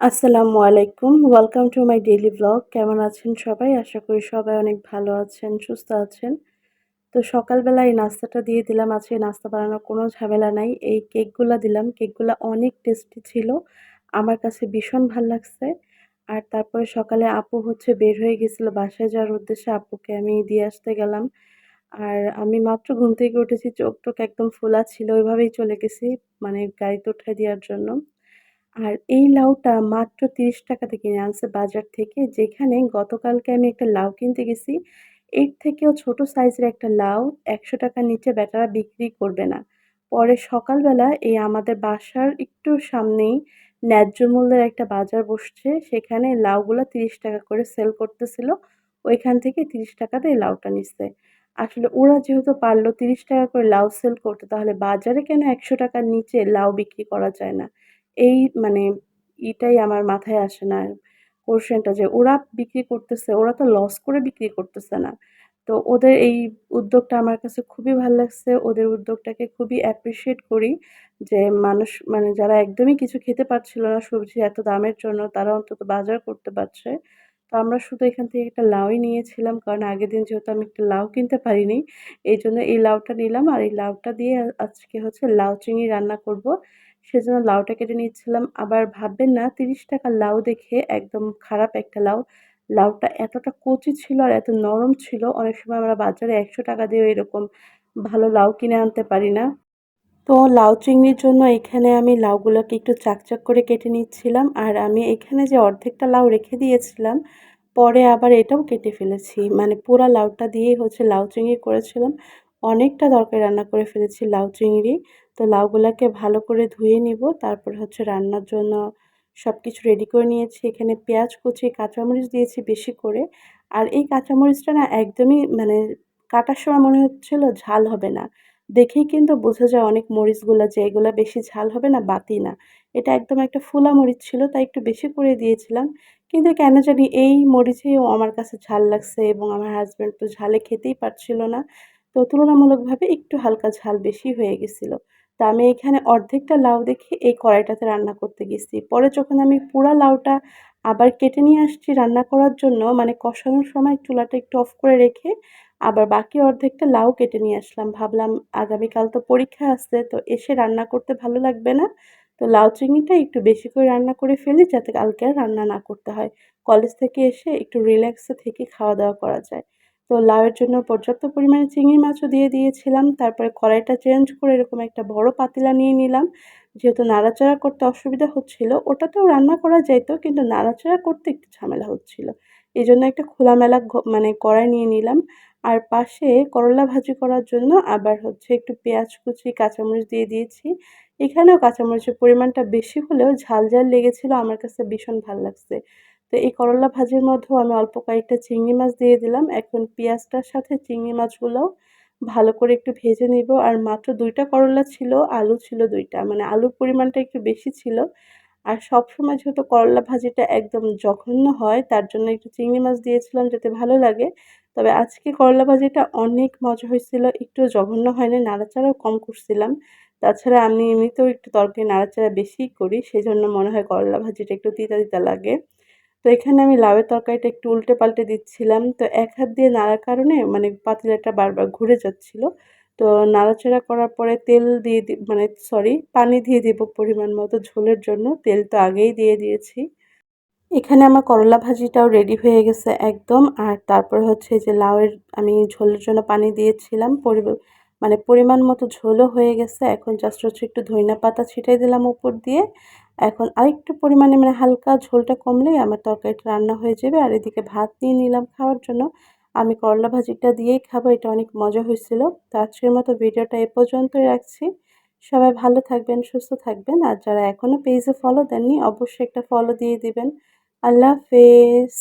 আসসালামু আলাইকুম। Welcome to my daily blog কেমন আছেন সবাই? আশা করি সবাই অনেক ভালো আছেন, সুস্থ আছেন। তো সকালবেলা এই নাস্তাটা দিয়ে দিলাম। আজকে নাস্তা বানানোর কোনো ঝামেলা নাই। এই কেকগুলো দিলাম। কেকগুলো অনেক টেস্টি ছিল। আমার কাছে ভীষণ ভালো লাগছে। আর তারপরে সকালে আপু হচ্ছে বের হয়ে গেছিল বাসায় যাওয়ার উদ্দেশ্যে। আপুকে আমি দিয়ে আসতে গেলাম। আর আমি মাত্র ঘুম থেকে উঠেছি। চোখ টোক একদম ফোলা ছিল। ওইভাবেই চলে গেছি মানে গাড়িতে উঠাই দেওয়ার জন্য। আর এই লাউটা মাত্র তিরিশ টাকাতে কিনে আনছে বাজার থেকে, যেখানে গতকালকে আমি একটা লাউ কিনতে গেছি। এর থেকেও ছোট সাইজের একটা লাউ একশো টাকার নিচে বেটারা বিক্রি করবে না। পরে সকালবেলা এই আমাদের বাসার একটু সামনেই ন্যায্য মূল্যের একটা বাজার বসছে, সেখানে লাউগুলো তিরিশ টাকা করে সেল করতেছিল। ওইখান থেকে তিরিশ টাকাতে এই লাউটা নিচ্ছে। আসলে ওরা যেহেতু পারল তিরিশ টাকা করে লাউ সেল করতে, তাহলে বাজারে কেন একশো টাকার নিচে লাউ বিক্রি করা যায় না? এই মানে এটাই আমার মাথায় আসে না কোশ্চেনটা যে ওরা বিক্রি করতেছে, ওরা তো লস করে বিক্রি করতেছে না। তো ওদের এই উদ্যোগটা আমার কাছে খুবই ভালো লাগছে। ওদের উদ্যোগটাকে খুবই অ্যাপ্রিসিয়েট করি যে মানুষ মানে যারা একদমই কিছু খেতে পারছিল না সবজি এত দামের জন্য, তারা অন্তত বাজার করতে পারছে। তো আমরা শুধু এখান থেকে একটা লাউই নিয়েছিলাম, কারণ আগের দিন যেহেতু আমি একটা লাউ কিনতে পারিনি, এই জন্য এই লাউটা নিলাম। আর এই লাউটা দিয়ে আজকে হচ্ছে লাউ চিংড়ি রান্না করব। সেজন্য লাউটা কেটে নিচ্ছিলাম। আবার ভাববেন না, তিরিশ টাকা লাউ দেখে একদম খারাপ একটা লাউ। লাউটা এতটা কচি ছিল আর এত নরম ছিল, অনেক সময় আমরা বাজারে একশো টাকা দিয়েও এরকম ভালো লাউ কিনে আনতে পারি না। তো লাউ চিংড়ির জন্য এখানে আমি লাউগুলোকে একটু চাকচাক করে কেটে নিচ্ছিলাম আর আমি এখানে যে অর্ধেকটা লাউ রেখে দিয়েছিলাম, পরে আবার এটাও কেটে ফেলেছি। মানে পুরা লাউটা দিয়েই হচ্ছে লাউ চিংড়ি করেছিলাম। অনেকটা তরকারি রান্না করে ফেলেছি, লাউ, চিংড়ি। তো লাউগুলাকে ভালো করে ধুয়ে নিব, তারপর হচ্ছে রান্নার জন্য সব কিছু রেডি করে নিয়েছি। এখানে পেঁয়াজ, কুচি, কাঁচামরিচ দিয়েছি বেশি করে। আর এই কাঁচামরিচটা না একদমই মানে কাটার সময় মনে হচ্ছিল ঝাল হবে না। দেখেই কিন্তু বোঝা যায় অনেক মরিচগুলো যে এগুলো বেশি ঝাল হবে না, বাতি না। এটা একদম একটা ফুলা মরিচ ছিল, তাই একটু বেশি করে দিয়েছিলাম। কিন্তু কেন জানি এই মরিচেও আমার কাছে ঝাল লাগছে এবং আমার হাজব্যান্ড তো ঝালে খেতেই পারছিল না। তো তুলনামূলকভাবে একটু হালকা ঝাল বেশি হয়ে গেছিল। তা আমি এখানে অর্ধেকটা লাউ দেখে এই কড়াইটাতে রান্না করতে গেছি। পরে যখন আমি পুরা লাউটা আবার কেটে নিয়ে আসছি রান্না করার জন্য মানে কষানোর সময় চুলাটা একটু অফ করে রেখে আবার বাকি অর্ধেকটা লাউ কেটে নিয়ে আসলাম। ভাবলাম আগামীকাল তো পরীক্ষা আসছে তো এসে রান্না করতে ভালো লাগবে না। তো লাউ চিংড়িটা একটু বেশি করে রান্না করে ফেলি যাতে কালকে আর রান্না না করতে হয়। কলেজ থেকে এসে একটু রিল্যাক্সে থেকে খাওয়া দাওয়া করা যায়। তো লাউয়ের জন্য পর্যাপ্ত পরিমাণে চিংড়ি মাছও দিয়ে দিয়েছিলাম। তারপরে কড়াইটা চেঞ্জ করে এরকম একটা বড় পাতিলা নিয়ে নিলাম। যেহেতু নাড়াচাড়া করতে অসুবিধা হচ্ছিল, ওটাতেও রান্না করা যেত কিন্তু নাড়াচাড়া করতে একটু ঝামেলা হচ্ছিল। এই জন্য একটা খোলামেলা মানে কড়াই নিয়ে নিলাম। আর পাশে করলা ভাজি করার জন্য আবার হচ্ছে একটু পেঁয়াজ কুচি, কাঁচামরিচ দিয়ে দিয়েছি। এখানেও কাঁচামরিচের পরিমাণটা বেশি হলেও ঝাল ঝাল লেগেছিলো, আমার কাছে ভীষণ ভালো লাগছে। তো এই করলা ভাজির মধ্যেও আমি অল্প কয়েকটা চিংড়ি মাছ দিয়ে দিলাম। এখন পেঁয়াজটার সাথে চিংড়ি মাছগুলোও ভালো করে একটু ভেজে নিব। আর মাত্র দুইটা করলা ছিল, আলু ছিল দুইটা। মানে আলুর পরিমাণটা একটু বেশি ছিল। আর সব সময় যেহেতু করলা ভাজিটা একদম জঘন্য হয়, তার জন্য একটু চিংড়ি মাছ দিয়েছিলাম যাতে ভালো লাগে। তবে আজকে করলা ভাজিটা অনেক মজা হয়েছিল। একটু জঘন্য হয়নি, নাড়াচাড়াও কম করছিলাম। তাছাড়া আমি এমনিতেও একটু তরকারি নাড়াচাড়া বেশিই করি সেই জন্য মনে হয় করলা ভাজিটা একটু তিতা তিতা লাগে। তো এখানে আমি লাউয়ের তরকারিটা একটু উল্টে পাল্টে দিচ্ছিলাম। তো এক হাত দিয়ে নাড়ার কারণে মানে পাতিলাটা বারবার ঘুরে যাচ্ছিল। তো নাড়াচাড়া করার পরে তেল দিয়ে দি মানে সরি পানি দিয়ে দিব পরিমাণ মতো ঝোলের জন্য। তেল তো আগেই দিয়ে দিয়েছি। এখানে আমার করলা ভাজিটাও রেডি হয়ে গেছে একদম। আর তারপরে হচ্ছে যে লাউয়ের আমি ঝোলের জন্য পানি দিয়েছিলাম। মানে পরিমাণ মতো ঝোলও হয়ে গেছে। এখন জাস্ট হচ্ছে একটু ধইনা পাতা ছিটাই দিলাম উপর দিয়ে। এখন আরেকটু পরিমাণে মানে হালকা ঝোলটা কমলেই আমার তরকারিটা রান্না হয়ে যাবে। আর এদিকে ভাত নিয়ে নিলাম খাওয়ার জন্য। আমি করলা ভাজিটা দিয়েই খাব, এটা অনেক মজা হয়েছিল। তো আজকের মতো ভিডিওটা এ পর্যন্তই রাখছি। সবাই ভালো থাকবেন, সুস্থ থাকবেন। আর যারা এখনও পেজে ফলো দেননি, অবশ্যই একটা ফলো দিয়ে দিবেন। আল্লাহ হাফেজ।